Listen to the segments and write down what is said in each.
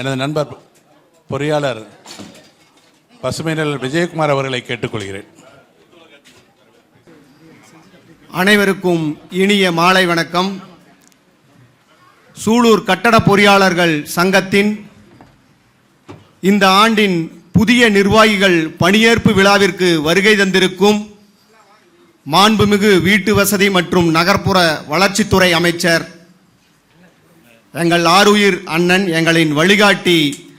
எனது நண்பர் பொறியாளர் பசுமைநல் விஜயகுமார் அவர்களை கேட்டுக்கொள்கிறேன். அனைவருக்கும் இனிய மாலை வணக்கம். சூலூர் கட்டட பொறியாளர்கள் சங்கத்தின் இந்த ஆண்டின் புதிய நிர்வாகிகள் பணியேற்பு விழாவிற்கு வருகை தந்திருக்கும் மாண்புமிகு வீட்டு வசதி மற்றும் நகர்ப்புற வளர்ச்சித்துறை அமைச்சர் எங்கள் ஆருயிர் அண்ணன் எங்களின் வழிகாட்டி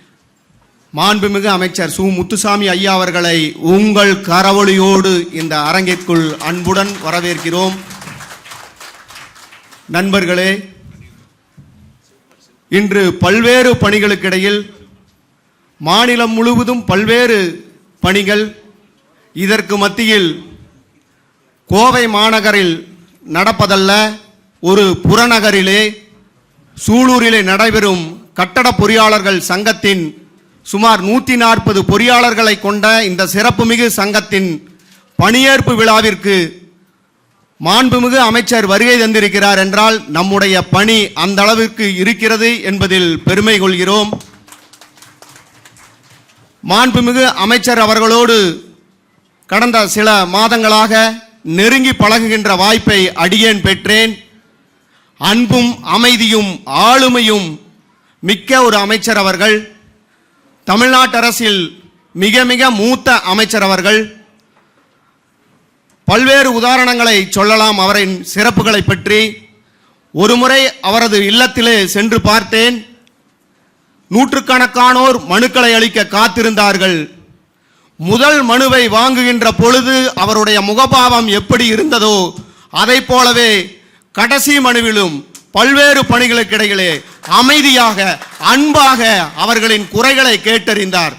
மாண்புமிகு அமைச்சர் சு. முத்துசாமி ஐயா அவர்களை உங்கள் கரவொலியோடு இந்த அரங்கிற்குள் அன்புடன் வரவேற்கிறோம். நண்பர்களே இன்று பல்வேறு பணிகளுக்கிடையில் மாநிலம் முழுவதும் பல்வேறு பணிகள். இதற்கு மத்தியில் கோவை மாநகரில் நடப்பதல்ல ஒரு புறநகரிலே சூலூரிலே நடைபெறும் கட்டட பொறியாளர்கள் சங்கத்தின் சுமார் நூற்றி நாற்பது பொறியாளர்களை கொண்ட இந்த சிறப்புமிகு சங்கத்தின் பணியேற்பு விழாவிற்கு மாண்புமிகு அமைச்சர் வருகை தந்திருக்கிறார் என்றால் நம்முடைய பணி அந்த அளவிற்கு இருக்கிறது என்பதில் பெருமை கொள்கிறோம். மாண்புமிகு அமைச்சர் அவர்களோடு கடந்த சில மாதங்களாக நெருங்கி பழகுகின்ற வாய்ப்பை அடியேன் பெற்றேன். அன்பும் அமைதியும் ஆளுமையும் மிக்க ஒரு அமைச்சர் அவர்கள். தமிழ்நாட்டு அரசில் மிக மிக மூத்த அமைச்சர் அவர்கள். பல்வேறு உதாரணங்களை சொல்லலாம் அவரின் சிறப்புகளை பற்றி. ஒருமுறை அவரது இல்லத்திலே சென்று பார்த்தேன். நூற்றுக்கணக்கானோர் மனுக்களை அளிக்க காத்திருந்தார்கள். முதல் மனுவை வாங்குகின்ற பொழுது அவருடைய முகபாவம் எப்படி இருந்ததோ அதை போலவே கடைசி மனுவிலும் பல்வேறு பணிகளுக்கிடையிலே அமைதியாக அன்பாக அவர்களின் குறைகளை கேட்டறிந்தார்.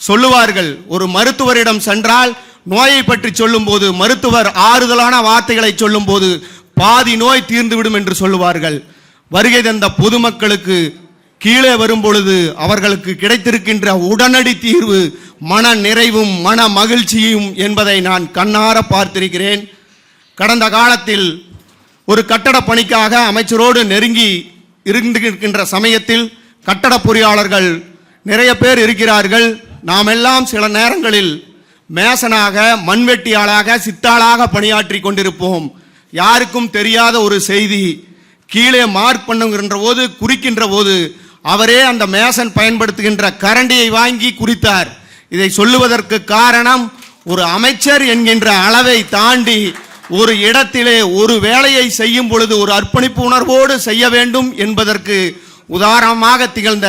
சொல்லுவார்கள் ஒரு மருத்துவரிடம் சென்றால் நோயை பற்றி சொல்லும்போது மருத்துவர் ஆறுதலான வார்த்தைகளை சொல்லும்போது பாதி நோய் தீர்ந்துவிடும் என்று சொல்லுவார்கள். வருகை தந்த பொதுமக்களுக்கு கீழே வரும் பொழுது அவர்களுக்கு கிடைத்திருக்கின்ற உடனடி தீர்வு மன நிறைவும் மன மகிழ்ச்சியும் என்பதை நான் கண்ணார பார்த்திருக்கிறேன். கடந்த காலத்தில் ஒரு கட்டட பணிக்காக அமைச்சரோடு நெருங்கி இருந்திருக்கின்ற சமயத்தில் கட்டட பொறியாளர்கள் நிறைய பேர் இருக்கிறார்கள். நாம் எல்லாம் சில நேரங்களில் மேசனாக மண்வெட்டியாளாக சித்தாளாக பணியாற்றி கொண்டிருப்போம். யாருக்கும் தெரியாத ஒரு செய்தி கீழே மார்க் பண்ணுகின்ற போது குறிக்கின்ற போது அவரே அந்த மேசன் பயன்படுத்துகின்ற கரண்டியை வாங்கி குறித்தார். இதை சொல்லுவதற்கு காரணம் ஒரு அமைச்சர் என்கின்ற அளவை தாண்டி ஒரு இடத்திலே ஒரு வேலையை செய்யும் பொழுது ஒரு அர்ப்பணிப்பு உணர்வோடு செய்ய வேண்டும் என்பதற்கு உதாரணமாக திகழ்ந்த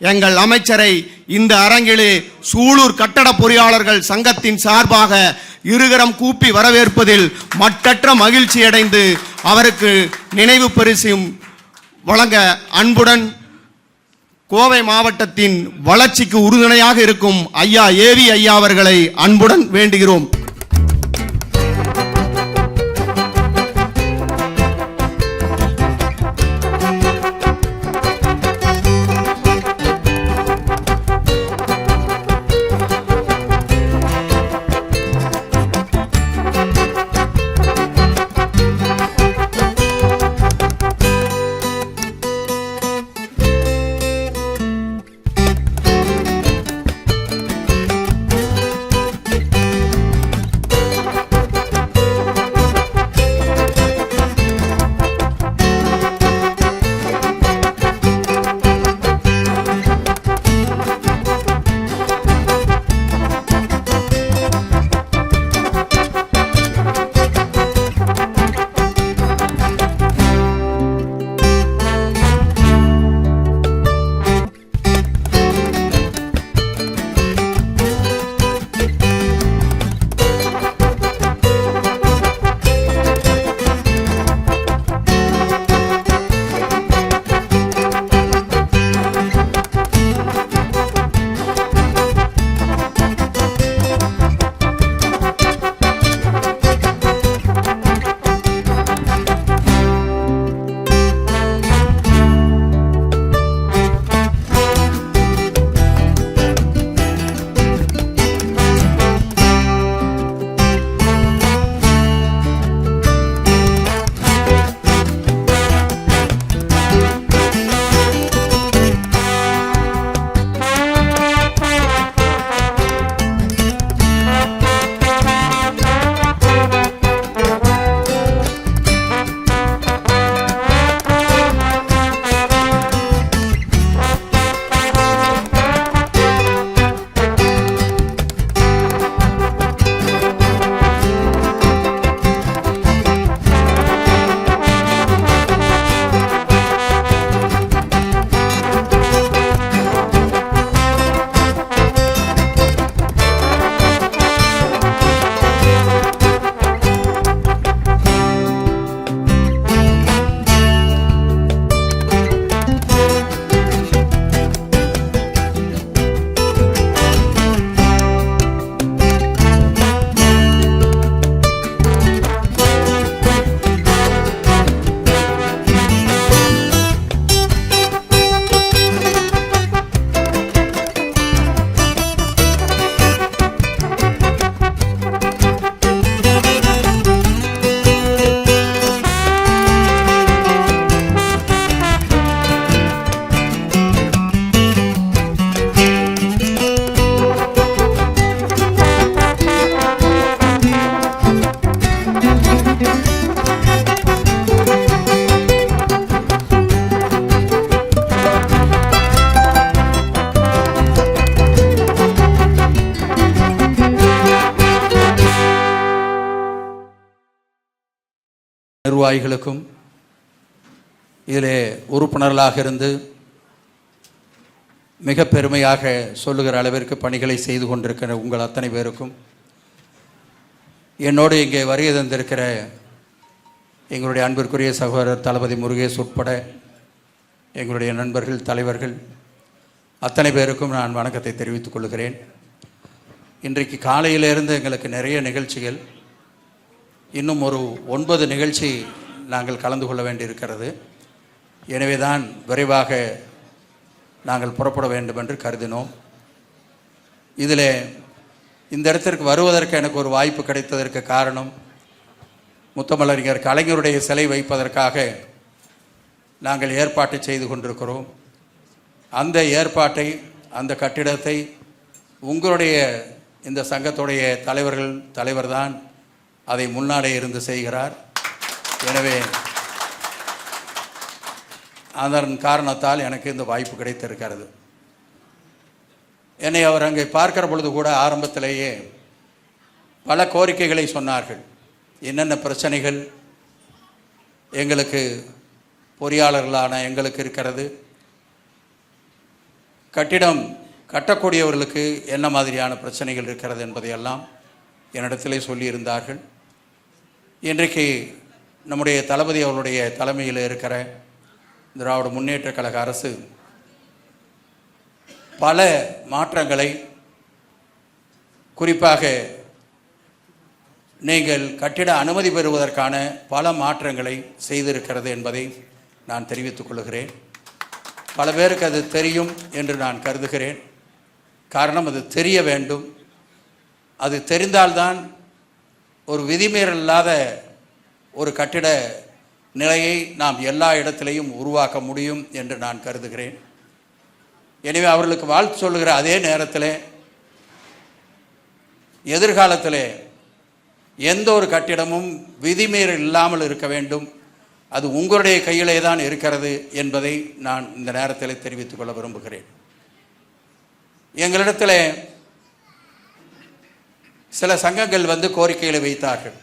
எங்கள் அமைச்சரை இந்த அரங்கிலே சூலூர் கட்டட பொறியாளர்கள் சங்கத்தின் சார்பாக இருகரம் கூப்பி வரவேற்பதில் மட்டற்ற மகிழ்ச்சி அடைந்து அவருக்கு நினைவு பரிசும் வழங்க அன்புடன் கோவை மாவட்டத்தின் வளர்ச்சிக்கு உறுதுணையாக இருக்கும் ஐயா ஏவி ஐயா அவர்களை அன்புடன் வேண்டுகிறோம். நிர்வாகிகளுக்கும் இதிலே உறுப்பினர்களாக இருந்து மிக பெருமையாக சொல்லுகிற அளவிற்கு பணிகளை செய்து கொண்டிருக்கிற உங்கள் அத்தனை பேருக்கும் என்னோடு இங்கே வருகை தந்திருக்கிற எங்களுடைய அன்பிற்குரிய சகோதரர் தளபதி முருகேஷ் உட்பட எங்களுடைய நண்பர்கள் தலைவர்கள் அத்தனை பேருக்கும் நான் வணக்கத்தை தெரிவித்துக் கொள்கிறேன். இன்றைக்கு காலையிலிருந்து எங்களுக்கு நிறைய நிகழ்ச்சிகள் இன்னும் ஒரு ஒன்பது நிகழ்ச்சி நாங்கள் கலந்து கொள்ள வேண்டியிருக்கிறது. எனவே தான் விரைவாக நாங்கள் புறப்பட வேண்டும் என்று கருதினோம். இதில் இந்த இடத்திற்கு வருவதற்கு எனக்கு ஒரு வாய்ப்பு கிடைத்ததற்கு காரணம் முத்தமலறிஞர் கலைஞருடைய சிலை வைப்பதற்காக நாங்கள் ஏற்பாட்டை செய்து கொண்டிருக்கிறோம். அந்த ஏற்பாட்டை அந்த கட்டிடத்தை உங்களுடைய இந்த சங்கத்துடைய தலைவர்கள் தலைவர்தான் அதை முன்னாடியே இருந்து செய்கிறார். எனவே அதன் காரணத்தால் எனக்கு இந்த வாய்ப்பு கிடைத்திருக்கிறது. என்னை அவர் அங்கே பார்க்கிற பொழுது கூட ஆரம்பத்திலேயே பல கோரிக்கைகளை சொன்னார்கள். என்னென்ன பிரச்சனைகள் எங்களுக்கு பொறியாளர்களான எங்களுக்கு இருக்கிறது. கட்டிடம் கட்டக்கூடியவர்களுக்கு என்ன மாதிரியான பிரச்சனைகள் இருக்கிறது என்பதையெல்லாம் என்னிடத்திலே சொல்லியிருந்தார்கள். இன்றைக்கு நம்முடைய தளபதி அவருடைய தலைமையில் இருக்கிற திராவிட முன்னேற்ற கழக அரசு பல மாற்றங்களை குறிப்பாக நீங்கள் கட்டிட அனுமதி பெறுவதற்கான பல மாற்றங்களை செய்திருக்கிறது என்பதை நான் தெரிவித்துக் கொள்கிறேன். பல பேருக்கு அது தெரியும் என்று நான் கருதுகிறேன். காரணம் அது தெரிய வேண்டும். அது தெரிந்தால்தான் ஒரு விதிமீறல் இல்லாத ஒரு கட்டிட நிலையை நாம் எல்லா இடத்திலையும் உருவாக்க முடியும் என்று நான் கருதுகிறேன். எனவே அவர்களுக்கு வாழ்த்து சொல்லுகிற அதே நேரத்தில் எதிர்காலத்தில் எந்த ஒரு கட்டிடமும் விதிமீறல் இல்லாமல் இருக்க வேண்டும். அது உங்களுடைய கையிலே தான் இருக்கிறது என்பதை நான் இந்த நேரத்தில் தெரிவித்துக் கொள்ள விரும்புகிறேன். எங்களிடத்தில் சில சங்கங்கள் வந்து கோரிக்கைகளை வைத்தார்கள்.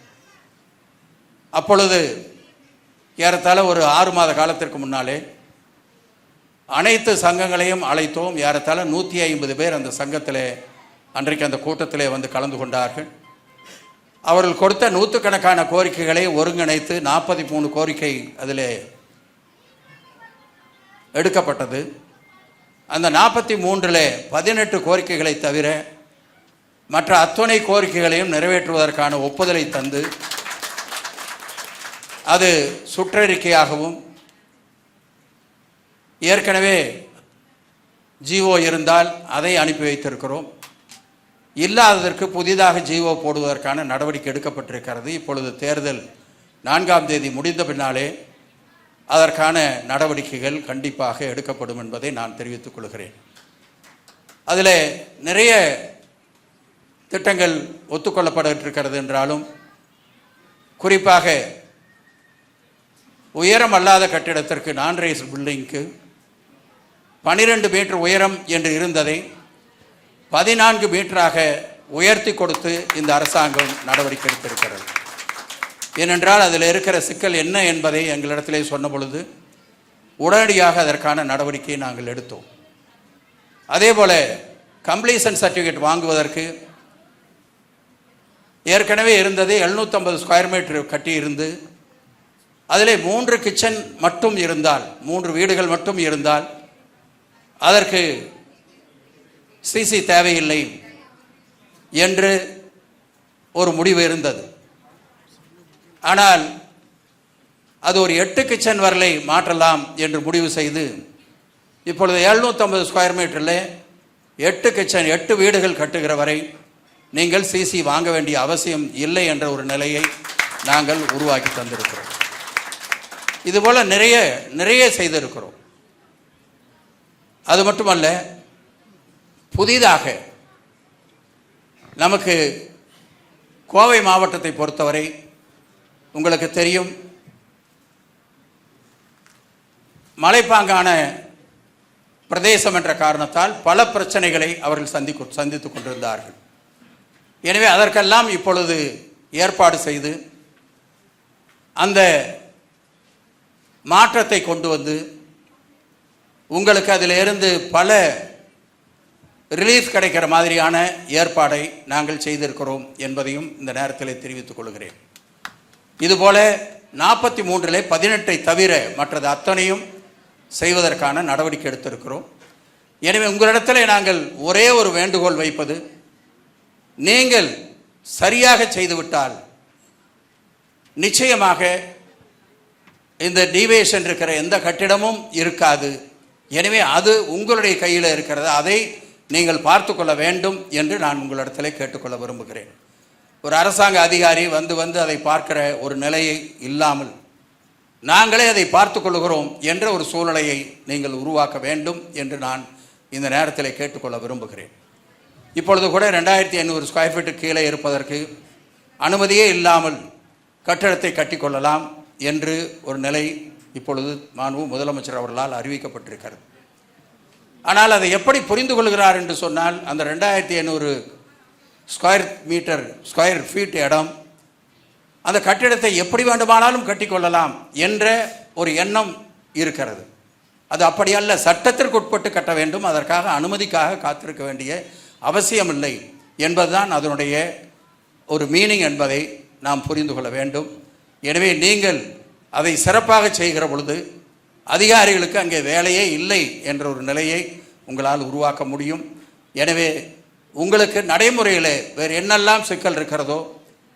அப்பொழுது ஏறத்தாழ ஒரு ஆறு மாத காலத்திற்கு முன்னாலே அனைத்து சங்கங்களையும் அழைத்தோம். ஏறத்தாழ நூற்றி ஐம்பது பேர் அந்த சங்கத்தில் அன்றைக்கு அந்த கூட்டத்திலே வந்து கலந்து கொண்டார்கள். அவர்கள் கொடுத்த நூற்றுக்கணக்கான கோரிக்கைகளை ஒருங்கிணைத்து நாற்பத்தி மூணு கோரிக்கை அதில் எடுக்கப்பட்டது. அந்த நாற்பத்தி மூன்றில் பதினெட்டு கோரிக்கைகளை தவிர மற்ற அத்துணை கோரிக்கைகளையும் நிறைவேற்றுவதற்கான ஒப்புதலை தந்து அது சுற்றறிக்கையாகவும் ஏற்கனவே ஜிஓ இருந்தால் அதை அனுப்பி வைத்திருக்கிறோம். இல்லாததற்கு புதிதாக ஜிஓ போடுவதற்கான நடவடிக்கை எடுக்கப்பட்டிருக்கிறது. இப்பொழுது தேர்தல் நான்காம் தேதி முடிந்த பின்னாலே அதற்கான நடவடிக்கைகள் கண்டிப்பாக எடுக்கப்படும் என்பதை நான் தெரிவித்துக் கொள்கிறேன். அதில் நிறைய திட்டங்கள் ஒத்துக்கொள்ளப்பட்டிருக்கிறது என்றாலும் குறிப்பாக உயரம் அல்லாத கட்டிடத்திற்கு நான் ரைஸ் பில்டிங்க்கு பனிரெண்டு மீட்டர் உயரம் என்று இருந்ததை பதினான்கு மீட்டராக உயர்த்தி கொடுத்து இந்த அரசாங்கம் நடவடிக்கை எடுத்திருக்கிறது. ஏனென்றால் அதில் இருக்கிற சிக்கல் என்ன என்பதை எங்களிடத்திலே சொன்ன பொழுது உடனடியாக அதற்கான நடவடிக்கையை நாங்கள் எடுத்தோம். அதே போல் கம்ப்ளீஷன் சர்டிஃபிகேட் வாங்குவதற்கு ஏற்கனவே இருந்தது 750 ஸ்கொயர் மீட்டர் கட்டி இருந்து அதில் மூன்று கிச்சன் மட்டும் இருந்தால் மூன்று வீடுகள் மட்டும் இருந்தால் அதற்கு சிசி தேவையில்லை என்று ஒரு முடிவு இருந்தது. ஆனால் அது ஒரு எட்டு கிச்சன் வரலை மாற்றலாம் என்று முடிவு செய்து இப்பொழுது 750 ஸ்கொயர் மீட்டரில் எட்டு கிச்சன் எட்டு வீடுகள் கட்டுகிற வரை நீங்கள் சிசி வாங்க வேண்டிய அவசியம் இல்லை என்ற ஒரு நிலையை நாங்கள் உருவாக்கி தந்திருக்கிறோம். இதுபோல் நிறைய நிறைய செய்திருக்கிறோம். அது மட்டுமல்ல புதிதாக நமக்கு கோவை மாவட்டத்தை பொறுத்தவரை உங்களுக்கு தெரியும் மலைப்பாங்கான பிரதேசம் என்ற காரணத்தால் பல பிரச்சனைகளை அவர்கள் சந்திக்கு சந்தித்துக் கொண்டிருந்தார்கள். எனவே அதற்கெல்லாம் இப்பொழுது ஏற்பாடு செய்து அந்த மாற்றத்தை கொண்டு வந்து உங்களுக்கு அதில் இருந்து பல ரிலீஃப் கிடைக்கிற மாதிரியான ஏற்பாடை நாங்கள் செய்திருக்கிறோம் என்பதையும் இந்த நேரத்தில் தெரிவித்துக் கொள்கிறேன். இதுபோல நாற்பத்தி மூன்றில் பதினெட்டை தவிர மற்றது அத்தனையும் செய்வதற்கான நடவடிக்கை எடுத்திருக்கிறோம். எனவே உங்களிடத்தில் நாங்கள் ஒரே ஒரு வேண்டுகோள் வைப்பது நீங்கள் சரியாக செய்துவிட்டால் நிச்சயமாக இந்த டிவேஷன் இருக்கிற எந்த கட்டிடமும் இருக்காது. எனவே அது உங்களுடைய கையில் இருக்கிறது. அதை நீங்கள் பார்த்து கொள்ள வேண்டும் என்று நான் உங்களிடத்தில் கேட்டுக்கொள்ள விரும்புகிறேன். ஒரு அரசாங்க அதிகாரி வந்து வந்து அதை பார்க்கிற ஒரு நிலையை இல்லாமல் நாங்களே அதை பார்த்து கொள்கிறோம் என்ற ஒரு சூழ்நிலையை நீங்கள் உருவாக்க வேண்டும் என்று நான் இந்த நேரத்தில் கேட்டுக்கொள்ள விரும்புகிறேன். இப்பொழுது கூட ரெண்டாயிரத்தி ஐநூறு ஸ்கொயர் ஃபீட்டு கீழே இருப்பதற்கு அனுமதியே இல்லாமல் கட்டடத்தை கட்டிக்கொள்ளலாம் என்று ஒரு நிலை இப்பொழுது மாண்பு முதலமைச்சர் அவர்களால் அறிவிக்கப்பட்டிருக்கிறது. ஆனால் அதை எப்படி புரிந்து கொள்கிறார் என்று சொன்னால் அந்த ரெண்டாயிரத்தி ஐநூறு ஸ்கொயர் மீட்டர் ஸ்கொயர் ஃபீட் இடம் அந்த கட்டிடத்தை எப்படி வேண்டுமானாலும் கட்டிக்கொள்ளலாம் என்ற ஒரு எண்ணம் இருக்கிறது. அது அப்படியல்ல சட்டத்திற்கு உட்பட்டு கட்ட வேண்டும் அதற்காக அனுமதிக்காக காத்திருக்க வேண்டிய அவசியமில்லை என்பதுதான் அதனுடைய ஒரு மீனிங் என்பதை நாம் புரிந்து கொள்ள வேண்டும். எனவே நீங்கள் அதை சிறப்பாக செய்கிற பொழுது அதிகாரிகளுக்கு அங்கே வேலையே இல்லை என்ற ஒரு நிலையை உங்களால் உருவாக்க முடியும். எனவே உங்களுக்கு நடைமுறையில் வேறு என்னெல்லாம் சிக்கல் இருக்கிறதோ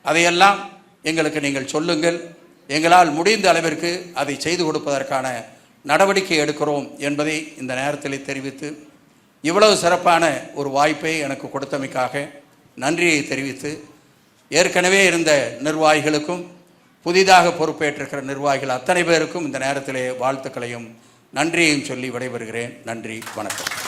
அதையெல்லாம் எங்களுக்கு நீங்கள் சொல்லுங்கள். எங்களால் முடிந்த அளவிற்கு அதை செய்து கொடுப்பதற்கான நடவடிக்கை எடுக்கிறோம் என்பதை இந்த நேரத்தில் தெரிவித்து இவ்வளவு சிறப்பான ஒரு வாய்ப்பை எனக்கு கொடுத்தமைக்காக நன்றியை தெரிவித்து ஏற்கனவே இருந்த நிர்வாகிகளுக்கும் புதிதாக பொறுப்பேற்றிருக்கிற நிர்வாகிகள் அத்தனை பேருக்கும் இந்த நேரத்திலே வாழ்த்துக்களையும் நன்றியையும் சொல்லி விடைபெறுகிறேன். நன்றி வணக்கம்.